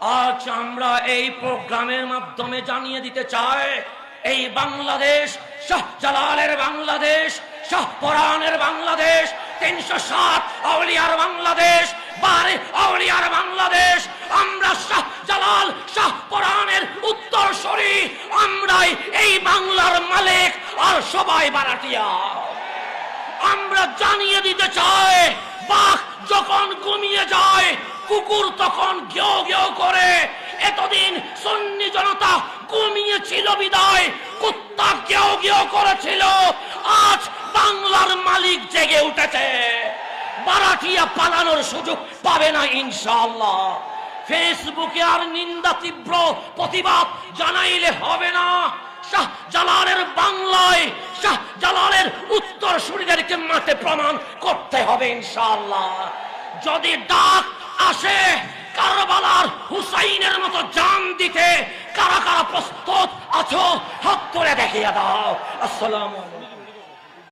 আজ আমরা এই প্রোগ্রামের মাধ্যমে জানিয়ে দিতে চাই, এই বাংলাদেশ শাহজালালের বাংলাদেশ শাহপরানের বাংলাদেশ, তিনশো সাত আউলিয়ার বাংলাদেশ, বারে আউলিয়ার বাংলাদেশ, আমরা শাহ জালাল শাহজালাল শাহপরানের উত্তরসূরি, আমরাই এই বাংলার মালিক আর সবাই বারাটিয়া আমরা জানিয়ে দিতে চাই, বাঘ যখন ঘুমিয়ে যায়, কুকুর তখন ঘেউ ছিল বিদায় কুত্তা ঘেউ ঘেউ করেছিল। আজ বাংলার মালিক জেগে উঠেছে। বারাটিয়া পালানোর সুযোগ পাবে না ইনশাআল্লাহ। ফেসবুকে আর নিন্দা তীব্র প্রতিবাদ জানাইলে হবে না। শাহ জালালের বাংলায় শাহ জালালের উত্তর সুরিদেরকে মাঠে প্রমাণ করতে হবে ইনশাল্লাহ যদি ডাক আসে, কারবালার হুসাইনের মতো জান দিতে কারা কারা প্রস্তুত আছো? হাত করে দেখিয়ে দাও। আসসালামু